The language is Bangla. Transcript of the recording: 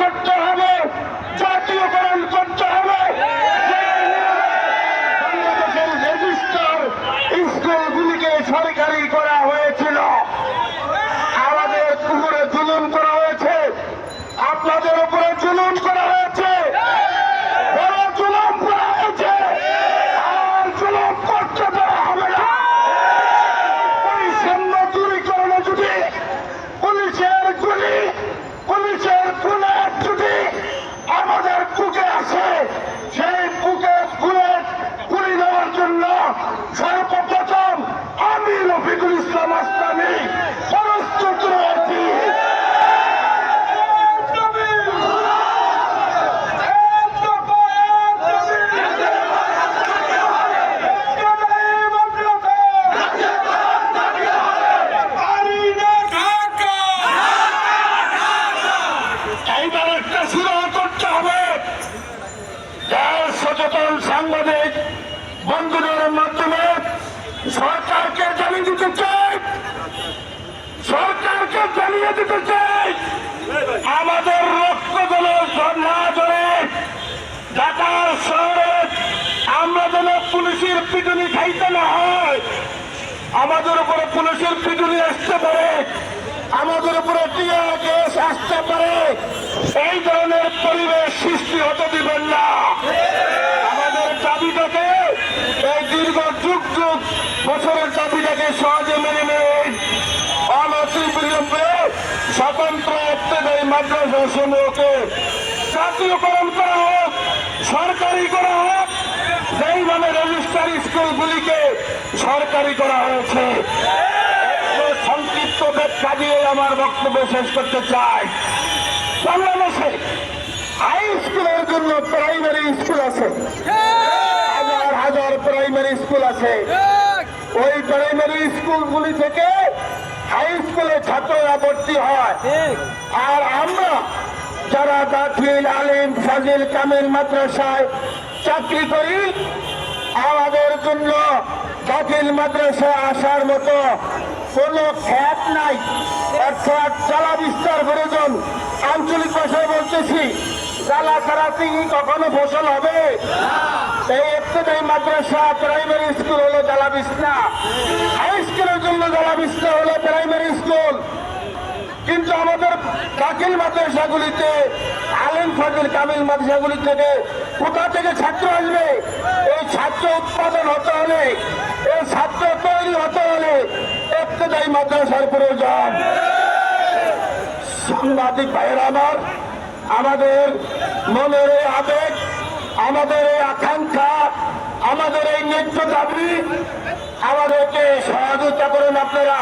করতে হবে, জাতীয়করণ করতে হবে। স্কুলগুলিকে সরকারি করা হয়েছিল। আমাদের উপরে জুলুম করা হয়েছে। আপনাদের উপরে জুলুম করা সাংবাদিক বন্ধুদের মাধ্যমে সরকারকে জানিয়ে দিতে চাই। সরকারকে জানিয়ে দিতে চাই। আমাদের রক্ত যেন না ধরে ঢাকার শহরে আমরা যেন পুলিশের পিটুনি খাইতে না হয়। আমাদের উপরে পুলিশের পিটুনি আসতে পারে। আমাদের উপরে টিয়া গ্যাস আসতে পারে। এই ধরনের পরিবেশ সৃষ্টি হতে দিবেন না আমাদের দাবিটাকে এই দীর্ঘ যুগ যুগ বছরের দাবিটাকে সহজে মেনে নেই অনতি বিলম্বে স্বতন্ত্র অত্যাদায়ী মাদ্রাসা সমূহকে জাতীয়করণ করা হোক, সরকারি করা হোক যেইভাবে রেজিস্টার স্কুলগুলিকে সরকারি করা হয়েছে। সংক্ষিপ্ত ব্যাখ্যা দিয়ে আমার বক্তব্য শেষ করতে চাই। বাংলাদেশে হাই স্কুলের জন্য প্রাইমারি স্কুল আছে। হাজার হাজার প্রাইমারি স্কুল আছে। ওই প্রাইমারি স্কুলগুলি থেকে হাই স্কুলে ছাত্ররা ভর্তি হয়। আর আমরা যারা দাখিল আলিম ফাজিল কামিল মাদ্রাসায় চাকরি করি আমাদের জন্য দাখিল মাদ্রাসায় আসার মতো কোনো খ্যাত নাই। অর্থাৎ জ্বালা বিস্তার প্রয়োজন। আঞ্চলিক ভাষায় বলতেছি জ্বালা ছাড়া কখনো ফসল হবে? এই একটাই মাদ্রাসা প্রাইমারি স্কুল হলো জ্বালা বিছনা হাই স্কুলের জন্য জ্বালা বিছনা হলো প্রাইমারি স্কুল কিন্তু আমাদের দাখিল মাদ্রাসাগুলিতে, আলেম ফাজিল কামিল মাদ্রাসাগুলি থেকে কোথা থেকে ছাত্র আসবে? এই ছাত্র উৎপাদন হতে হলে, এই ছাত্র তৈরি হতে হলে একটাই মাদ্রাসার প্রয়োজন সাংবাদিক ভাইয়েরা আমার, আমাদের মনের আবেগ আমাদের এই আকাঙ্ক্ষা আমাদের এই ন্যায্য দাবি আমাদেরকে সহযোগিতা করেন আপনারা।